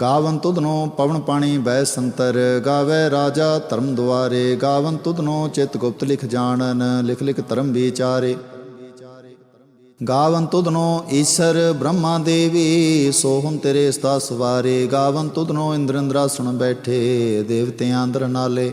ਗਾਵਨ ਤੁਧਨੋ ਪਵਨ ਪਾਣੀ ਬੈ ਸੰਤਰ, ਗਾਵੇ ਰਾਜਾ ਧਰਮ ਦੁਆਰੇ, ਗਾਵਨ ਤੁਧਨੋ ਚਿਤ ਗੁਪਤ ਲਿਖ ਜਾਣਨ, ਲਿਖ ਲਿਖ ਧਰਮ ਵਿਚਾਰੇ। ਗਾਵਨ ਤੁਧਨੋ ਈਸ਼ਰ ਬ੍ਰਹਮਾ ਦੇਵੀ ਸੋਹਮ ਤੇਰੇ ਸਤਾ ਸਵਾਰੇ। ਗਾਵਨ ਤੁਧਨੋ ਇੰਦਰੰਦਰਾਸਣ ਬੈਠੇ, ਦੇਵਤਿਆਂ ਅੰਦਰ ਨਾਲੇ।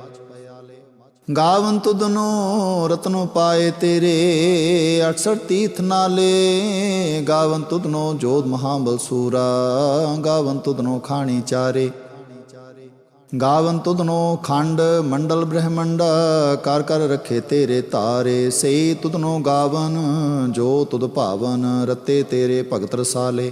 ਗਾਵਨ ਤੁਧਨੋ ਰਤਨੋ ਪਾਏ ਤੇਰੇ 68 ਤੀਰਥ ਨਾਲੇ। ਗਾਵਨ ਤੁਧਨੋ ਜੋਤ ਮਹਾਬਲ ਸੂਰਾ, ਗਾਵਨ ਤੁਧਨੋ ਖਾਣੀ ਚਾਰੇ। ਗਾਵਨ ਤੁਧਨੋ ਖੰਡ ਮੰਡਲ ਬ੍ਰਹਮੰਡ, ਕਰ ਕਰ ਰੱਖੇ ਤੇਰੇ ਤਾਰੇ। ਸੇ ਤੁਧਨੋ ਗਾਵਨ, ਜੋ ਤੁਧ ਭਾਵਨ, ਰਤੇ ਤੇਰੇ ਭਗਤ ਰਸਾਲੇ।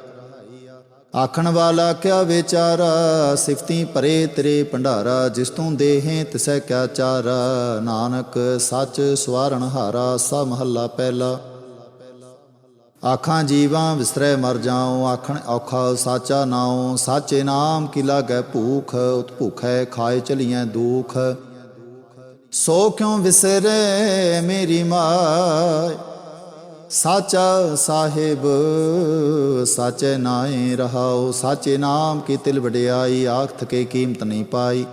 ਆਖਣ ਵਾਲਾ ਕਿਆ ਵਿਚਾਰਾ? ਸਿਫਤੀ ਭਰੇ ਤੇਰੇ ਭੰਡਾਰਾ, ਜਿਸ ਤੂੰ ਦੇਹੇ ਤਿਸੈ ਕਿਆ ਚਾਰਾ? ਨਾਨਕ ਸੱਚ ਸਵਾਰਣ ਹਾਰਾ ਸਾ ਮਹੱਲਾ ਪਹਿਲਾ। ਆਖਾਂ ਜੀਵਾਂ ਵਿਸਰੈ ਮਰ ਜਾਉ, ਆਖਣ ਔਖਾ ਸਾਚਾ ਨਾਉ, ਸਾਚੇ ਨਾਮ ਕੀ ਲਾਗੈ ਭੂਖ? ਉਤ ਭੁਖੈ ਖਾਏ ਚਲੀਐ ਦੁਖ। ਸੋ ਕਿਉ ਵਿਸਰੇ ਮੇਰੀ ਮਾਇ ਸਾਚਾ ਸਾਹਿਬ, ਸਾਚੇ ਨਾਏ ਰਹਾਉ ਸਾਚੇ ਨਾਮ ਕੀ ਤਿਲ ਵਡਿਆਈ ਆਖ ਕੇ ਕੀਮਤ ਨਹੀਂ ਪਾਈ।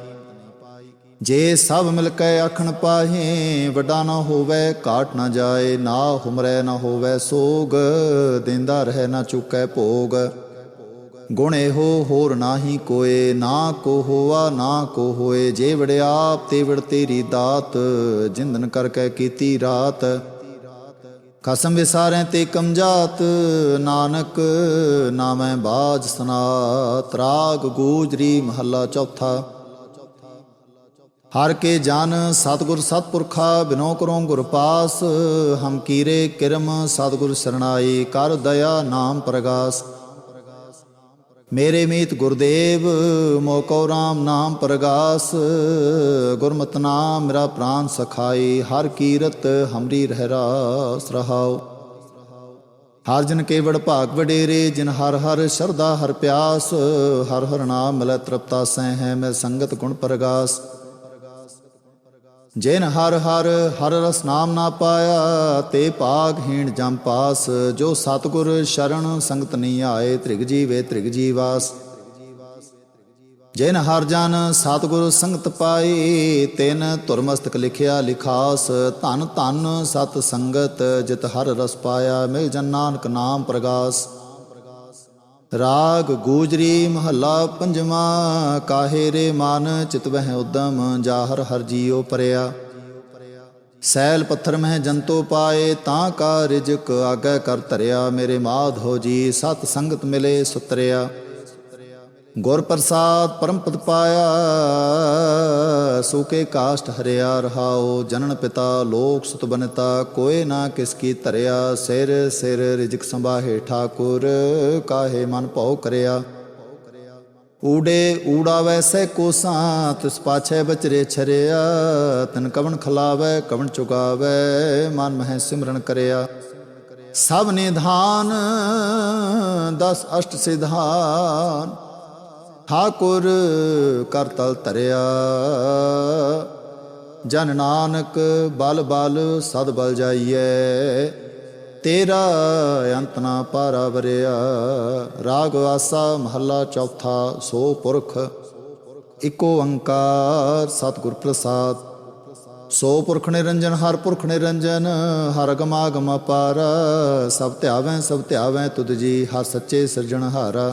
ਜੇ ਸਭ ਮਿਲ ਕੇ ਆਖਣ ਪਾਹੇ, ਵੱਡਾ ਨਾ ਹੋਵੇ, ਘਾਟ ਨਾ ਜਾਏ, ਨਾ ਹੁਮਰੈ ਨਾ ਹੋਵੇ ਸੋਗ, ਦਿੰਦਾ ਰਹਿ ਨਾ ਚੁੱਕੈ ਭੋਗ। ਗੁਣ ਇਹੋ ਹੋਰ ਨਾਹੀ ਕੋਏ, ਨਾ ਕੋ ਹੋਆ, ਨਾ ਕੋ ਹੋਏ, ਜੇ ਵੜਿਆਪ ਤੇ ਵੜ ਤੇਰੀ ਦਾਤ, ਜਿੰਦਨ ਕਰਕੇ ਕੀਤੀ ਰਾਤ। ਖਸਮ ਵਿਸਾਰੈ ਤੇ ਕਮਜਾਤ, ਨਾਨਕ ਨਾਮੈ ਬਾਜ ਸਨਾਤ, ਰਾਗ ਗੋਜਰੀ ਮਹੱਲਾ ਚੌਥਾ। ਹਰ ਕੇ ਜਨ ਸਤਗੁਰ ਸਤਪੁਰਖਾ, ਬਿਨੋ ਕਰੋ ਗੁਰ ਪਾਸ, ਹਮ ਕੀਰੇ ਕਿਰਮ, ਸਤਗੁਰ ਸਰਣਾਈ ਕਰ ਦਇਆ ਨਾਮ ਪ੍ਰਗਾਸ। ਮੇਰੇ ਮੀਤ ਗੁਰਦੇਵ ਮੋਕੋ ਰਾਮ ਨਾਮ ਪ੍ਰਗਾਸ। ਗੁਰਮਤਿ ਨਾਮ ਮੇਰਾ ਪ੍ਰਾਨ ਸਖਾਈ ਹਰ ਕੀਰਤ ਹਮਰੀ ਰਹਿ ਰਾਸ ਰਹਾਉ। ਹਰ ਜਨ ਕੇਵੜ ਭਾਗ ਵਡੇਰੇ, ਜਿਨ ਹਰ ਹਰ ਸ਼ਰਦਾ ਹਰ ਪਿਆਸ। ਹਰ ਹਰ ਨਾਮ ਮਿਲੈ ਤ੍ਰਿਪਤਾ ਸਹਿ ਹੈ ਮੈਂ ਸੰਗਤ ਗੁਣ ਪ੍ਰਗਾਸ। ਜਿਨ ਹਰ ਹਰ ਹਰ ਰਸ ਨਾਮ ਨਾ ਪਾਇਆ, ਤੇ ਪਾਗਹੀਣ ਜਮ ਪਾਸ। ਜੋ ਸਤਗੁਰ ਸ਼ਰਨ ਸੰਗਤ ਨਹੀਂ ਆਏ, ਤ੍ਰਿਗ ਜੀਵੇ ਤ੍ਰਿਗ ਜੀਵਾਸ ਜਿਨ ਹਰ ਜਨ ਸਤਗੁਰ ਸੰਗਤ ਪਾਈ ਤਿਨ ਤੁਰਮਸਤਕ ਲਿਖਿਆ ਲਿਖਾਸ। ਧਨ ਧਨ ਸਤ ਸੰਗਤ, ਜਿਤ ਹਰ ਰਸ ਪਾਇਆ, ਮਿਲ ਜਨ ਨਾਨਕ ਨਾਮ ਪ੍ਰਗਾਸ। ਰਾਗ ਗੂਜਰੀ ਮਹੱਲਾ ਪੰਜਵਾਂ, ਕਾਹੇ ਰੇ ਮਨ ਚਿਤ ਵਹਿ ਉਦਮ, ਜਾਹਰ ਹਰ ਜੀਉ ਪਰਿਆ। ਸੈਲ ਪੱਥਰ ਮਹਿ ਜੰਤੋ ਪਾਏ, ਤਾਂ ਕਾ ਰਿਜਕ ਆਗੇ ਕਰ ਧਰਿਆ, ਮੇਰੇ ਮਾਧ ਹੋ ਜੀ, ਸਤ ਸੰਗਤ ਮਿਲੇ ਸੁਤਰਿਆ। ਗੁਰ ਪ੍ਰਸਾਦ ਪਰਮ ਪਦ ਪਾਇਆ ਸੂਕੇ ਕਾਸ਼ਟ ਹਰਿਆ ਰਹਾਓ ਜਨਨ ਪਿਤਾ ਲੋਕ ਸੁਤ ਬਨਤਾ, ਕੋਏ ਨਾ ਕਿਸ ਕੀ ਧਰਿਆ, ਸਿਰ ਸਿਰ ਰਿਜਕ ਸੰਭਾਹੇ ਠਾਕੁਰ, ਕਾਹੇ ਮਨ ਭਉ ਕਰਿਆ। ਊੜੇ ਊੜਾ ਵੈਸੇ ਕੋਸਾਂ ਤਿਸ ਪਾਛੇ ਬਚਰੇ ਛਰਿਆ, ਤਨ ਕਵਣ ਖਲਾਵੇ, ਕਵਣ ਚੁਗਾਵੇ, ਮਨ ਮਹਿ ਸਿਮਰਨ ਕਰਿਆ। ਸਭ ਨਿਧਾਨ, ਦਸ ਅਸ਼ਟ ਸਿਧਾਨ ਠਾਕੁਰ ਕਰ ਤਲ ਧਰਿਆ। ਜਨ ਨਾਨਕ ਬਲ ਬਲ ਸਦ ਬਲ ਜਾਈਐ। ਤੇਰਾ ਅੰਤ ਨਾ ਪਾਰਾ ਵਰਿਆ। ਰਾਗ ਆਸਾ ਮਹੱਲਾ ਚੌਥਾ ਸੋ ਪੁਰਖ। ਇਕੋ ਓੰਕਾਰ ਸਤਿਗੁਰ ਪ੍ਰਸਾਦ। ਸੋ ਪੁਰਖ ਨਿਰੰਜਨ, ਹਰ ਪੁਰਖ ਨਿਰੰਜਨ, ਹਰ ਗਮਾਗਮ ਅਪਾਰ ਸਭ ਧਿਆਵੈ ਸਭ ਧਿਆਵੈ ਤੁਧ ਜੀ, ਹਰ ਸੱਚੇ ਸਿਰਜਣਹਾਰਾ।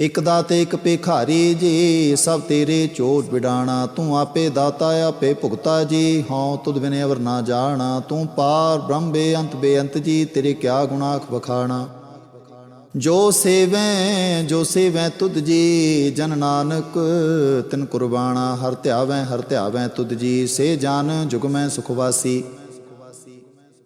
ਇਕ ਦਾਤੇ, ਇਕ ਭੇਖਾਰੀ ਜੀ, ਸਭ ਤੇਰੇ ਚੋਟ ਵਿਡਾਣਾ। ਤੂੰ ਆਪੇ ਦਾਤਾ, ਆਪੇ ਭੁਗਤਾ ਜੀ। ਹਉ, ਤੁਧ ਬਿਨੇ ਅਵਰ ਨਾ ਜਾਣਾ। ਤੂੰ ਪਾਰ ਬ੍ਰਹਮ ਬੇਅੰਤ ਬੇਅੰਤ ਜੀ, ਤੇਰੇ ਕਿਆ ਗੁਨਾਖ ਵਖਾਣਾ। ਜੋ ਸੇਵੈ ਜੋ ਸੇਵੈ ਤੁਧ ਜੀ, ਜਨ ਨਾਨਕ, ਤਿਨ ਕੁਰਬਾਨਾ ਹਰ ਧਿਆਵੈ ਹਰ ਧਿਆਵੈ ਤੁਧ ਜੀ। ਸੇ ਜਾਨ, ਜੁਗ ਸੁਖਵਾਸੀ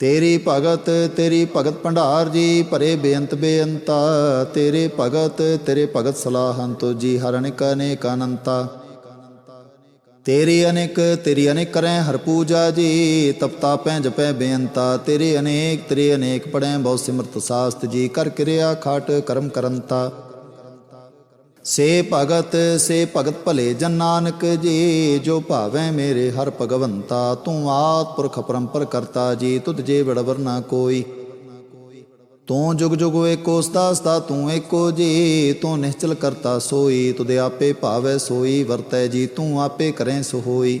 ਤੇਰੀ ਭਗਤ ਤੇਰੀ ਭਗਤ ਭੰਡਾਰ ਜੀ, ਭਰੇ ਬੇਅੰਤ ਬੇਅੰਤਾ। ਤੇਰੇ ਭਗਤ ਤੇਰੇ ਭਗਤ ਸਲਾਹੰ ਤੋ ਜੀ, ਹਰ ਅਨੇਕ ਅਨੇਕ ਅਨੰਤਾ। ਤੇਰੀ ਅਨੇਕ ਤੇਰੀ ਅਨੇਕ ਕਰੈ ਹਰ ਪੂਜਾ ਜੀ ਤਪਤਾ ਪੈ ਜਪੈ ਬੇਅੰਤਾ। ਤੇਰੇ ਅਨੇਕ ਤੇਰੇ ਅਨੇਕ ਪੜੈ ਬਹੁ ਸਿਮਰਤ ਸਾਸਤ ਜੀ, ਕਰ ਕਿਰਿਆ ਖਾਟ ਕਰਮ ਕਰੰਤਾ। ਸੇ ਭਗਤ ਸੇ ਭਗਤ ਭਲੇ ਜਨ ਨਾਨਕ, ਜੀ ਜੋ ਭਾਵੈ ਮੇਰੇ ਹਰ ਭਗਵੰਤਾ, ਤੂੰ ਆਤ ਪੁਰਖ ਪਰੰਪਰ ਕਰਤਾ, ਜੀ ਤੁਧ ਜੇ ਬੜਵਰ ਨਾ ਕੋਈ। ਤੂੰ ਜੁਗ ਜੁਗ ਏਕੋ ਸਦਾ ਸਦਾ ਤੂੰ ਏਕੋ ਜੀ, ਤੂੰ ਨਿਸ਼ਚਲ ਕਰਤਾ ਸੋਈ ਤੁਦੇ ਆਪੇ ਭਾਵੈ ਸੋਈ, ਵਰਤੈ ਜੀ, ਤੂੰ ਆਪੇ ਕਰੈ ਸੋ ਹੋਈ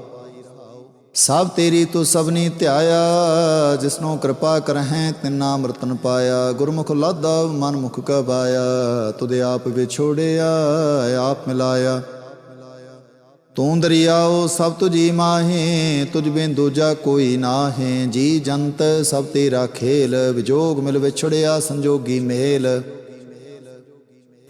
ਸਭ ਤੇਰੀ ਤੂੰ ਸਭਨੀ ਧਿਆਇਆ, ਜਿਸਨੂੰ ਕਿਰਪਾ ਕਰਹਿ ਤਿਨਾ ਅੰਮ੍ਰਿਤਨ ਪਾਇਆ। ਗੁਰਮੁਖ ਲਾਦਾ ਮਨ ਮੁਖ ਕਬਾਇਆ ਤੁਦੇ ਆਪ ਵਿਛੋੜਿਆ, ਆਪ ਮਿਲਾਇਆ। ਤੂੰ ਦਰਿਆਓ, ਸਭ ਤੁਜੀ ਮਾਹੇ, ਤੁਝ ਬਿਨ ਦੂਜਾ ਕੋਈ ਨਾਹੇ। ਜੀ ਜੰਤ, ਸਭ ਤੇਰਾ ਖੇਲ, ਵਿਜੋਗ ਮਿਲ ਵਿਛੜਿਆ, ਸੰਜੋਗੀ ਮੇਲ।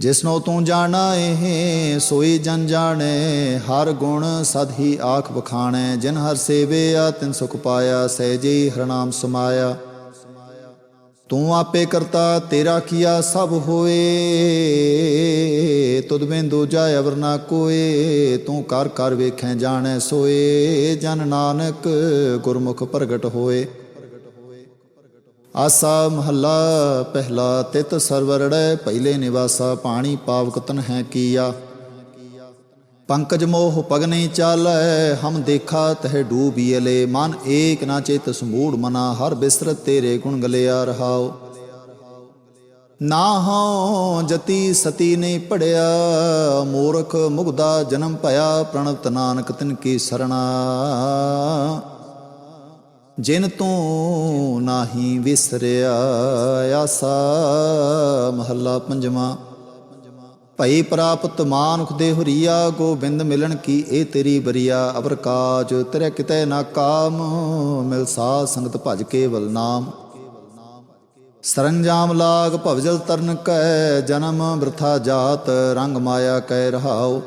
ਜਿਸਨੋ ਤੂੰ ਜਾਣਾ ਏ ਸੋਈ ਜਨ ਜਾਣੇ, ਹਰ ਗੁਣ ਸਦ ਹੀ ਆਖ ਬਖਾਣੈ ਜਿਨ ਹਰ ਸੇਵਿਆ, ਤਿਨ ਸੁਖ ਪਾਇਆ ਸਹਿਜੀ ਹਰ ਨਾਮ ਸਮਾਇਆ। ਤੂੰ ਆਪੇ ਕਰਤਾ, ਤੇਰਾ ਕੀਆ ਸਭ ਹੋਏ, ਤੁਧ ਬਿਨ ਦੂਜਾ ਅਵਰ ਨਾ ਕੋਏ, ਤੂੰ ਕਰ ਕਰ ਵੇਖੈ ਜਾਣੈ ਸੋਏ, ਜਨ ਨਾਨਕ ਗੁਰਮੁਖ ਪ੍ਰਗਟ ਹੋਏ। ਆਸਾ ਮਹੱਲਾ, ਪਹਿਲਾ ਤਿਤ ਸਰਵਰੜੈ ਪਹਿਲੇ ਨਿਵਾਸਾ, ਪਾਣੀ ਪਾਵਕ ਹੈ ਕੀਆ। ਪੰਕਜ ਮੋਹ ਪਗ ਚਾਲੈ, ਹਮ ਦੇਖਾ ਤਹ ਡੂਬੀਲੇ ਮਨ ਏਕ ਨਾ ਚੇਤ ਸਮੂੜ ਮਨਾ, ਹਰ ਬਿਸਰਤ ਤੇਰੇ ਗੁਣ ਗਲਿਆ ਰਹਾਓ ਨਾ ਹਉ ਜਤੀ ਸਤੀ ਨੇ ਪੜਿਆ, ਮੂਰਖ ਮੁਗਦਾ ਜਨਮ ਭਇਆ ਪ੍ਰਣਵਤ ਨਾਨਕ ਤਿਨ ਕੀ ਸਰਣਾ। ਜਿਨ ਤੂੰ ਨਾਹੀ ਵਿਸਰਿਆ ਆਸਾ, ਮਹੱਲਾ ਪੰਜਵਾਂ। ਭਈ ਪ੍ਰਾਪਤ ਮਾਨੁਖ ਦੇ ਹੁਰੀਆ, ਗੋਬਿੰਦ ਮਿਲਣ ਕੀ ਇਹ ਤੇਰੀ ਬਰੀਆ? ਅਵਰ ਕਾਜ ਤੇਰੇ ਕਿਤੇ ਨਾ ਕਾਮ, ਮਿਲ ਸਾਧ ਸੰਗਤ ਭਜ ਕੇਵਲ ਨਾਮ। ਸਰੰਜਾਮ ਲਾਗ ਭਵਜਲ ਤਰਨ ਕੈ, ਜਨਮ ਬ੍ਰਥਾ ਜਾਤ, ਰੰਗ ਮਾਇਆ ਕੈ ਰਹਾਉ।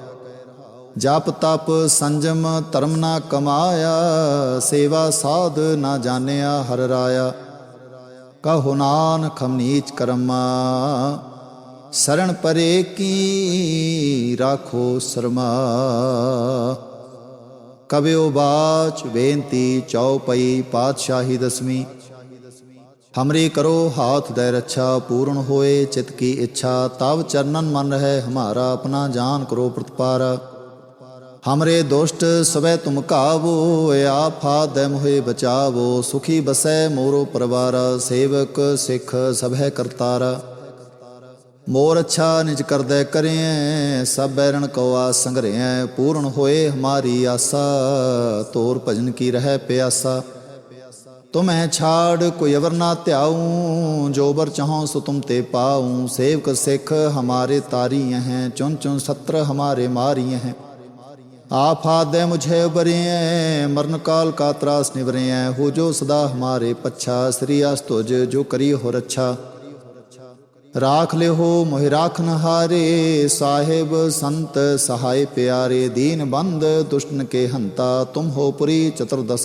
ਜਪ ਤਪ ਸੰਜਮ ਧਰਮ ਨਾ ਕਮਾਇਆ, ਸੇਵਾ ਸਾਧ ਨਾ ਜਾਣਿਆ ਹਰ ਰਾਇਆ। ਕਹੋ ਨਾਨਕ ਹਮ ਕਰਮਾ ਸਰਣ ਪਰੇ ਕੀ ਰਾਖੋ ਸਰਮਾ। ਕਬਿਓ ਬਾਚ ਬੇਨਤੀ ਚੌਪਈ ਪਾਤਸ਼ਾਹੀ ਦਸਵੀਂ। ਹਮਰੇ ਕਰੋ ਹਾਥ ਦੇ ਰੱਛਾ, ਪੂਰਨ ਹੋਏ ਚਿਤ ਕੀ ਇੱਛਾ। ਤਵ ਚਰਨਨ ਮਨ ਰਹਿ, ਹਮਾਰਾ ਆਪਣਾ ਜਾਨ ਕਰੋ ਪ੍ਰਤਪਾਰਾ। ਹਮਰੇ ਦੁਸ਼ਟ ਸਵੈ ਤੁਮ ਕਾਵੋ ਆਫਾ ਦੇ ਮੋਹਿ ਬਚਾਵੋ ਸੁਖੀ ਬਸੈ ਮੋਰੋ ਪਰਵਾਰ ਸੇਵਕ ਸਿੱਖ ਸਭੈ ਕਰਤਾਰਾ ਮੋਰ ਅੱਛਾ ਨਿਜ ਕਰਦੈ ਕਰਿਐ ਸਭ ਬੈਰਣ ਕੋ ਆਸ ਸੰਗਰਿਐ ਪੂਰਨ ਹੋਏ ਹਮਾਰੀ ਆਸਾ ਤੋਰ ਭਜਨ ਕੀ ਰਹਿ ਪਿਆਸਾ ਤੁਮਹਿ ਛਾੜ ਕੋਈ ਅਵਰ ਨਾ ਧਿਆਉ ਜੋ ਬਰ ਚਾਹਉ ਸੋ ਤੁਮ ਤੇ ਪਾਉ ਸੇਵਕ ਸਿੱਖ ਹਮਾਰੇ ਤਾਰੀ ਹੈ ਚੁਨ ਚੁਨ ਸਤਰ ਹਮਾਰੇ ਮਾਰੀ ਹੈ ਆਫਾਦੇ ਮੁਝੇ ਉਬਰਿਐ ਮਰਨ ਕਾਲ ਕਾ ਤਰਾਸ ਨਿਵਰਿਐ, ਹੋ ਜੋ ਸਦਾ ਹਮਾਰੇ ਪੱਛਾ, ਸ੍ਰੀ ਅਸ ਤੁਜ ਜੋ ਕਰੀ ਹੋ ਰੱਛਾ। ਰਾਖ ਲਿਓ ਮੋਹਿ ਰਾਖਨ ਹਾਰੇ, ਸਾਹਿਬ ਸੰਤ ਸਹਾਇ ਪਿਆਰੇ, ਦੀਨ ਬੰਦ ਦੁਸ਼ਟਨ ਕੇ ਹੰਤਾ, ਤੁਮ ਹੋ ਪੁਰੀ ਚਤੁਰਦਸ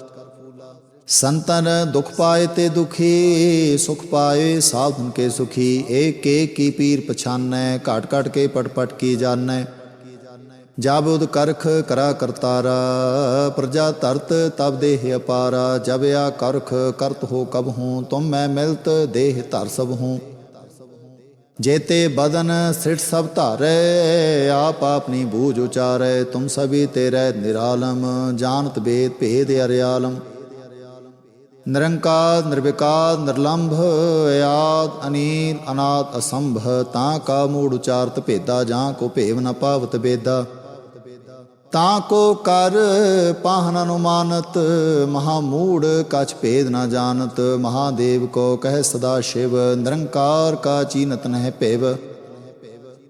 ਸੰਤਨ ਦੁਖ ਪਾਏ ਤੇ ਦੁਖੀ, ਸੁਖ ਪਾਏ ਸਾਧਨ ਕੇ ਸੁਖੀ, ਏਕ ਏਕ ਕੀ ਪੀਰ ਪਛਾਨੈ, ਘਾਟ ਘਾਟ ਕੇ ਪਟ ਪਟ ਕੀ ਜਾਣੈ। ਜਬ ਉਦ ਕਰਖ ਕਰਾ ਕਰਤਾਰਾ, ਪ੍ਰਜਾ ਧਰਤ ਤਬ ਦੇਹ ਅਪਾਰਾ, ਜਬ ਆ ਕਰਖ ਕਰਤ ਹੋ ਕਬ ਹੂੰ, ਤੁਮ ਮੈਂ ਮਿਲਤ ਦੇਹ ਧਰ ਸਭ ਹੂੰ। ਜੇਤੇ ਬਦਨ ਸਿਟ ਸਭ ਧਾਰੈ, ਆਪ ਆਪਣੀ ਬੂਝ ਉਚਾਰੈ, ਤੁਮ ਸਭੀ ਤੇਰੇ ਨਿਰਾਲਮ, ਜਾਣਤ ਬੇਦ ਭੇਦ ਅਰਿਆਲਮ। ਨਿਰੰਕਾਰ, ਨਿਰਵਿਕਾਰ, ਨਿਰਲੰਭ, ਆਦ ਅਨੀਲ ਅਨਾਦ, ਅਸੰਭ, ਤਾਂ ਕਾ ਮੂੜ ਉਚਾਰਤ ਭੇਦਾ, ਜਾਂ ਕੋ ਭੇਵ ਨ ਪਾਵਤ ਬੇਦਾ। ਤਾਂ ਕੋ ਕਰ ਪਾਹਨ ਅਨੁਮਾਨਤ, ਮਹਾ ਮੂੜ ਕਛ ਭੇਦ ਨ ਜਾਣਤ, ਮਹਾਦੇਵ ਕੋ ਕਹਿ ਸਦਾ ਸ਼ਿਵ, ਨਿਰੰਕਾਰ ਕਾ ਚੀਨਤ ਨਹਿ ਭੇਵ।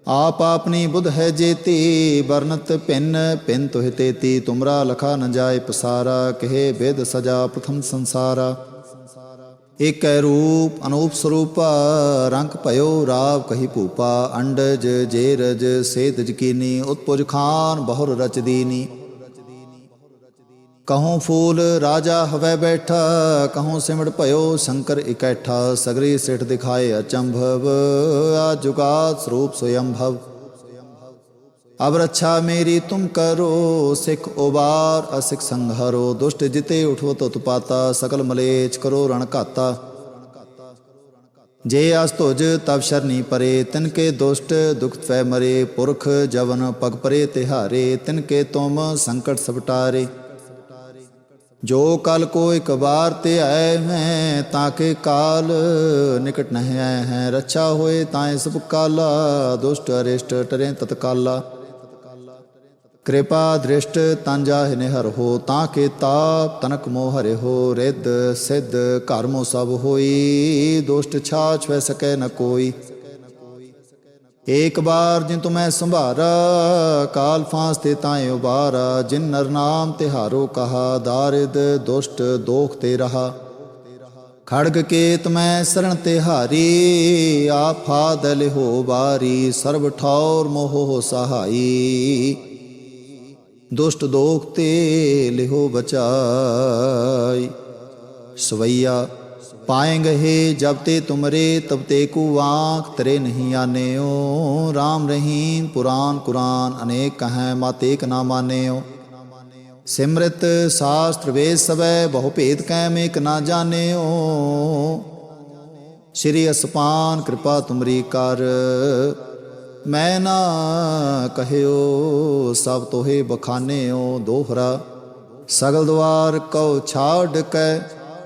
ਆਪ ਆਪਣੀ ਬੁਧ ਹੈ ਜੇਤੀ ਵਰਨਤ ਭਿੰਨ ਭਿੰਨ ਤੁਹਿ ਤੇਤੀ ਤੁਮਰਾ ਲਖਾ ਨ ਜਾਏ ਪਸਾਰਾ, ਕਹੇ ਬੇਦ ਸਜਾ ਪ੍ਰਥਮ ਸੰਸਾਰਾ। ਏਕੈ ਰੂਪ, ਅਨੂਪ ਸਰੂਪਾ, ਰੰਗ ਭਇਓ ਰਾਵ ਕਹੀ ਭੂਪਾ, ਅੰਡਜ, ਜੇਰਜ ਸੇਤ ਜਕੀਨੀ ਉਤਪੁਜ ਖਾਨ, ਬਹੁਰ ਰਚ ਦੀਨੀ ਕਹੂੰ ਫੂਲ ਰਾਜਾ ਹਵੈ ਬੈਠਾ, ਕਹੂੰ ਸਿਮੜ ਭਇਓ ਸ਼ੰਕਰ ਇਕੈਠਾ, ਸਗਰੀ ਸਿਠ ਦਿਖਾਏ ਅਚੰਭਵ, ਆ ਜੁਗਾਤ ਸਰੂਪ ਸੋਯੰਭਵ। ਅਬ ਰੱਛਾ ਮੇਰੀ ਤੁਮ ਕਰੋ, ਸਿੱਖ ਉਬਾਰ, ਅਸਿਖ ਸੰਘਰੋ, ਦੁਸ਼ਟ ਜਿਤੇ ਉਠੋ ਤੁਤ ਪਾਤਾ, ਸਕਲ ਮਲੇਚ ਕਰੋ ਰਣ ਘਾਤਾ। ਜੇ ਅਸ ਤੁਜ ਤਬ ਸ਼ਰਨੀ ਪਰੇ, ਤਿਨ ਕੇ ਦੁਸ਼ਟ, ਦੁਖ ਤਵੈ ਮਰੇ, ਪੁਰਖ ਜਵਨ ਪਗ ਪਰੇ ਤਿਹਾਰੇ, ਤਿਨ ਕੇ ਤੁਮ ਸੰਕਟ ਸਬਟਾਰੇ ਜੋ ਕਲ ਕੋ ਇਕ ਬਾਰ ਤੇ ਆਏ ਮੈਂ ਤਾਕੇ ਕਾਲ ਨਿਕਟ ਨਹਿ ਆਏ ਹੈ। ਰੱਛਾ ਹੋਏ ਤਾਏ ਸਭ ਕਾਲਾ ਦੁਸ਼ਟ ਅਰਿਸ਼ਟ ਟਰੇ ਤਤਕਾਲਾ। ਕਿਰਪਾ ਦ੍ਰਿਸ਼ਟ ਤਨ ਜਾਹਿ ਨਿਹਰ ਹੋ, ਤਾਂ ਕੇ ਤਾਪ ਤਨਕ ਮੋਹ ਹਰੇ ਹੋ। ਰਿੱਧ ਸਿੱਧ ਘਰ ਮੋ ਸਭ ਹੋਈ, ਦੁਸ਼ਟ ਛਾਛ ਵੈ ਸਕੈ ਨ ਕੋਈ। ਏਕ ਬਾਰ ਜਿਨ ਤੁਮੈ ਸੰਭਾਰਾ, ਕਾਲ ਫਾਂਸ ਤੇ ਤਾਏ ਉਬਾਰਾ, ਜਿਨ ਨਰ ਨਾਮ ਤਿਹਾਰੋ ਕਹਾ, ਦਾਰਿਦ ਦੁਸ਼ਟ ਦੋਖ ਤੇ ਰਹਾ। ਖੜਗ ਕੇਤ ਮੈਂ ਸਰਣ ਤੇ ਹਾਰੀ ਆਫਾਦ ਲਿਹੋ ਬਾਰੀ ਸਰਬ ਠੌਰ ਮੋਹ ਸਹਾਈ। ਦੁਸ਼ਟ ਦੋਖ ਤੇ ਲਿਹੋ ਬਚਾਈ। ਸਵਈਆ ਪਾਏਂਗੇ ਹੈ ਜਬ ਤੇ ਤੁਮਰੇ, ਤਬ ਤੇ ਕੂ ਆਂਖ ਤਰੇ ਨਹੀਂ ਆਨੇਓ। RAM ਰਹੀਮ ਪੁਰਾਨ ਕੁਰਾਨ ਅਨੇਕ ਕਹੈ, ਮਤ ਏਕ ਨਾ ਮਾਨੇਓ। ਸਿਮਰਤ ਸਾਸਤਰ ਵੇਦ ਸਵੈ ਬਹੁ ਭੇਦ ਕੈ ਮੇਕ ਨਾ ਜਾਣਿਓ। ਸ਼੍ਰੀ ਅਸਪਾਨ ਕਿਰਪਾ ਤੁਮਰੀ ਕਰ, ਮੈਂ ਨਾ ਕਹਿਓ, ਸਭ ਤੋਹੇ ਬਖਾਨਿਓ। ਦੋਹਰਾ ਸਗਲ ਦਵਾਰ ਕਉ ਛਾੜ ਕੈ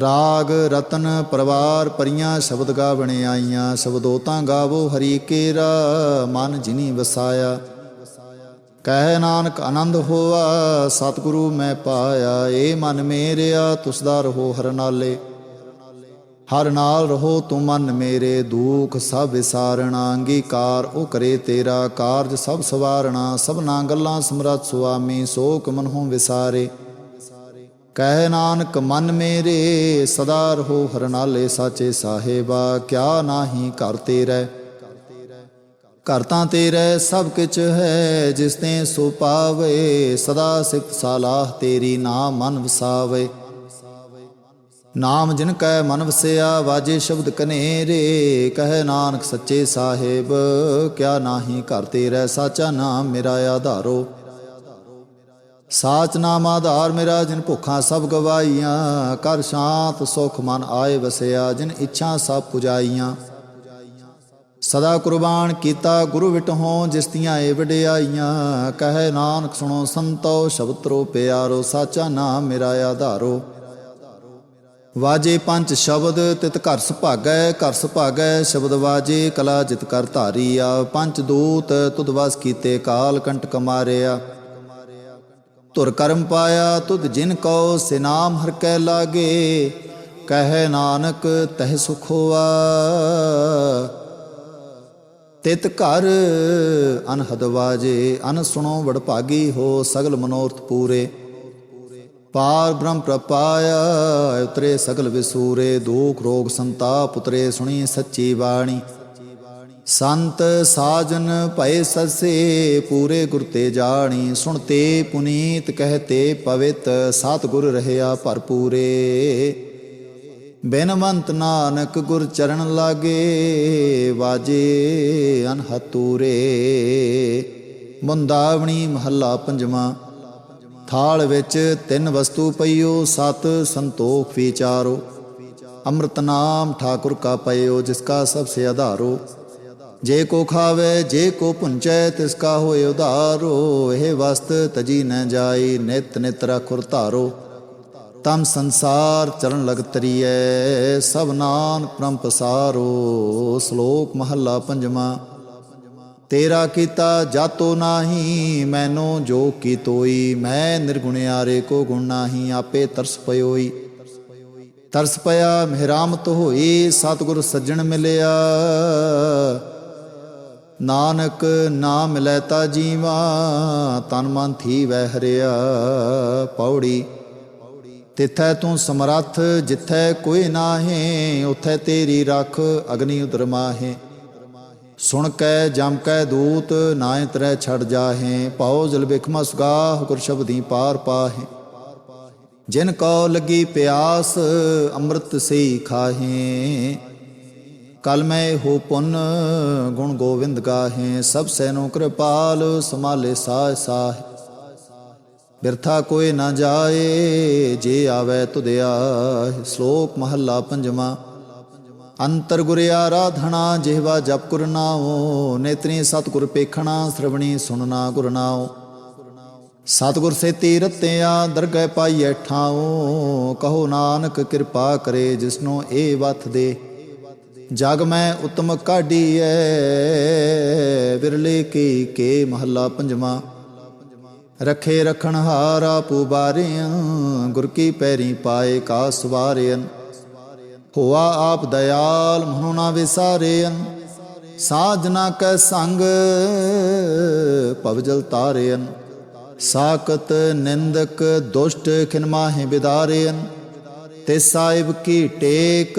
ਰਾਗ ਰਤਨ ਪਰਵਾਰ ਪਰੀਆਂ ਸ਼ਬਦ ਗਾ ਆਈਆਂ, ਸ਼ਬਦੋਤਾਂ ਗਾਵੋ ਹਰੀ ਕੇਰਾ, ਮਨ ਜਿਨੀ ਵਸਾਇਆ। ਕਹਿ ਨਾਨਕ ਆਨੰਦ ਹੋਆ, ਸਤਿਗੁਰੂ ਮੈਂ ਪਾਇਆ, ਏ ਮਨ ਮੇਰਿਆ, ਤੁਸ ਦਾ ਰਹੋ ਹਰ ਨਾਲੇ। ਹਰ ਨਾਲ ਰਹੋ ਤੂੰ ਮਨ ਮੇਰੇ, ਦੁਖ ਸਭ ਵਿਸਾਰਣਾ, ਅੰਗੀਕਾਰ ਉਹ ਕਰੇ ਤੇਰਾ, ਕਾਰਜ ਸਭ ਸਵਾਰਣਾ, ਸਭਨਾ ਗੱਲਾਂ ਸਮਰਤ ਸੁਆਮੀ, ਸੋਕ ਮਨਹੁ ਵਿਸਾਰੇ। ਕਹਿ ਨਾਨਕ, ਮਨ ਮੇਰੇ, ਸਦਾ ਰਹੋ ਹਰਨਾਲੇ ਸਾਚੇ ਸਾਹਿਬਾ, ਕਿਆ ਨਾਹੀ ਘਰ ਤੇਰੇ? ਘਰ ਤਾਂ ਤੇਰੇ ਸਭ ਕਿਛ ਹੈ, ਜਿਸ ਤੇ ਸੋ ਪਾਵੇ, ਸਦਾ ਸਿਫਤ ਸਾਲਾਹ ਤੇਰੀ ਨਾਮ ਮਨ ਵਸਾਵੇ। ਨਾਮ ਜਿਨ ਕੈ ਮਨ ਵਸਿਆ, ਵਾਜੇ ਸ਼ਬਦ ਕਨੇਰੇ, ਕਹਿ ਨਾਨਕ ਸੱਚੇ ਸਾਹਿਬ, ਕਿਆ ਨਾਹੀ ਘਰ ਤੇਰੇ, ਸਾਚਾ ਨਾਮ ਮੇਰਾ ਆਧਾਰੋ। ਸਾਚ ਨਾਮ ਆਧਾਰ ਮੇਰਾ, ਜਿਨ ਭੁੱਖਾਂ ਸਭ ਗਵਾਈਆਂ ਕਰ ਸ਼ਾਂਤ ਸੁਖ ਮਨ ਆਏ ਵਸਿਆ, ਜਿਨ ਇੱਛਾ ਸਭ ਪੁਜਾਈਆਂ। ਸਦਾ ਕੁਰਬਾਨ ਕੀਤਾ ਗੁਰੂ ਵਿਟਹੋਂ, ਜਿਸ ਦੀਆਂ ਏ ਵਡਿਆਈਆਂ। ਕਹੇ ਨਾਨਕ ਸੁਣੋ ਸੰਤੋ ਸ਼ਬਦ ਤਰੋ ਪਿਆਰੋ, ਸਾਚਾ ਨਾਮ ਮੇਰਾ ਆਧਾਰੋ। ਵਾਜੇ ਪੰਜ ਸ਼ਬਦ, ਤਿਤ ਘਰ ਸੁਭਾਗੈ ਘਰ ਸੁਭਾਗੈ, ਸ਼ਬਦ ਵਾਜੇ, ਕਲਾ ਜਿਤ ਕਰ ਧਾਰੀ ਆ ਪੰਜ ਦੂਤ, ਤੁਧ ਵਸ ਕੀਤੇ ਕਾਲ, ਕੰਟਕ ਮਾਰਿਆ। ਧੁਰ ਕਰਮ ਪਾਇਆ, ਤੁਧ ਜਿਨ ਕਉ ਸੇ ਹਰ ਕੈ ਲਾਗੇ। ਕਹਿ ਨਾਨਕ ਤਹਿ ਸੁਖ ਹੋਆ। ਤਿਤ ਘਰ ਅਨਹਦ ਵਾਜੇ, ਅਨ ਸੁਣੋ ਵਡ ਭਾਗੀ ਹੋ ਸਗਲ ਮਨੋਰਥ ਪੂਰੇ। ਪਾਰ ਬ੍ਰਹਮ ਪ੍ਰਪਾਇਆ, ਉਤਰੇ ਸਗਲ ਵਿਸੂਰੇ, ਦੁਖ ਰੋਗ ਸੰਤਾਪ ਉਤਰੇ ਸੁਣੀ ਸੱਚੀ ਬਾਣੀ। ਸੰਤ ਸਾਜਨ ਭਏ ਸਸੇ ਪੂਰੇ ਗੁਰ ਤੇ ਜਾਣੀ, ਸੁਣਤੇ ਪੁਨੀਤ ਕਹਤੇ ਪਵਿਤ, ਸਤਿਗੁਰ ਰਹਿਆ ਭਰਪੂਰੇ। ਬੇਨਵੰਤ ਨਾਨਕ ਗੁਰ ਚਰਨ ਲਾਗੇ, ਵਾਜੇ ਅਨਹਤੂਰੇ। ਮੁੰਦਾਵਣੀ ਮਹੱਲਾ ਪੰਜਵਾਂ, ਥਾਲ ਵਿੱਚ ਤਿੰਨ ਵਸਤੂ ਪਈਓ, ਸਤ ਸੰਤੋਖ ਵਿਚਾਰੋ। ਅੰਮ੍ਰਿਤ ਨਾਮ ਠਾਕੁਰ ਕਾ ਪਈਓ ਜਿਸ ਕਾ ਸਭ ਸੇ ਆਧਾਰੋ। ਜੇ ਕੋ ਖਾਵੇ, ਜੇ ਕੋ ਪੁੰਚੈ, ਤਿਸ ਕਾ ਹੋਏ ਉਧਾਰੋ। ਇਹ ਵਸਤ ਤਜੀ ਨ ਜਾਈ, ਨਿਤ ਨਿਤ ਰਖੁਰ ਧਾਰੋ। ਤਮ ਸੰਸਾਰ ਚਰਨ ਲਗ ਤਰੀਐ, ਸਭ ਨਾਨਕ ਪ੍ਰਮ ਪਸਾਰੋ ਸ਼ਲੋਕ ਮਹੱਲਾ ਪੰਜਵਾਂ, ਤੇਰਾ ਕੀਤਾ ਜਾਤੋ ਨਾਹੀ, ਮੈਨੋ ਜੋ ਕੀ ਤੋਈ। ਮੈਂ ਨਿਰਗੁਣਿਆਰੇ ਕੋ ਗੁਣ ਨਾਹੀ, ਆਪੇ ਤਰਸ ਪਇਓਈ ਤਰਸ ਪਿਆ, ਮਿਹਰਾਮਤ ਹੋਈ, ਸਤਿਗੁਰ ਸੱਜਣ ਮਿਲਿਆ। ਨਾਨਕ ਨਾਮ ਲੈਤਾ ਤਾ ਜੀਵਾ, ਤਨ ਮਨ ਥੀ ਵਹਿ ਹਰਿਆ ਪੌੜੀ। ਤਿਥੈ ਤੂੰ ਸਮਰੱਥ, ਜਿਥੈ ਕੋਈ ਨਾਹੀ, ਉਥੈ ਤੇਰੀ ਰੱਖ ਅਗਨੀ ਉਦਰ ਸੁਣ ਕੈ, ਜਮ ਕੈ ਦੂਤ ਨਾਇ ਤਰੈ ਛੜ ਜਾਹੇ। ਪਾਉ ਜਲ ਬਿਖਮਾ ਸੁਗਾਹ ਗੁਰ ਸ਼ਬਦੀ ਪਾਰ ਪਾਹੇ। ਜਿਨ ਕੋ ਲੱਗੀ ਪਿਆਸ, ਅੰਮ੍ਰਿਤ ਸਈ ਖਾਹੇ। ਕਲ ਮੈਂ ਹੋ ਪੁੰਨ ਗੁਣ ਗੋਵਿੰਦ ਗਾਹੇ, ਸਭ ਸੈਨੋ ਕਿਰਪਾਲ ਸਮਾਲੇ ਸਾਹ ਸਾਹ। ਬਿਰਥਾ ਕੋਈ ਨਾ ਜਾਏ, ਜੇ ਆਵੇ ਤੁਧ ਸ਼ਲੋਕ ਮਹੱਲਾ ਪੰਜਵਾਂ। ਅੰਤਰ ਗੁਰ ਆਰਾਧਣਾ ਜਿਹਵਾ ਜਪ ਗੁਰ ਨਾਉ, ਨੇਤਰੀ ਸਤਿਗੁਰ ਪੇਖਣਾ, ਸ੍ਰਵਣੀ ਸੁਣਨਾ ਗੁਰ ਨਾਉ। ਸਤਿਗੁਰ ਸੇਤੀ ਰਤਿਆ ਦਰਗਹਿ ਪਾਈਐ ਠਾਉ, ਕਹੋ ਨਾਨਕ ਕਿਰਪਾ ਕਰੇ ਜਿਸਨੂੰ ਇਹ ਵਥ ਦੇ। ਜਗ ਮੈਂ ਉਤਮ ਕਾਢੀਐ, ਵਿਰਲੇ ਕੀ ਕੇ ਮਹੱਲਾ ਪੰਜਵਾਂ। ਰਖੇ ਰਖਣ ਹਾਰਾ ਪੂਬਾਰਿਆਂ ਗੁਰ ਕੀ ਪੈਰੀ ਪਾਏ ਕਾ ਸਵਾਰਿਆਂ। ਹੋਆ ਆਪ ਦਇਆਲ ਮਨੋ ਵਿਸਾਰਿਆਂ ਸਾਜਨਾ ਕੈ ਸੰਗ ਭਵਜਲ ਤਾਰਿਆਂ। ਸਾਕਤ ਨਿੰਦਕ ਦੁਸ਼ਟ ਖਿਨ ਮਾਹੇ ਬਿਦਾਰਿਆਂ, ਤੇ ਸਾਹਿਬ ਕੀ ਟੇਕ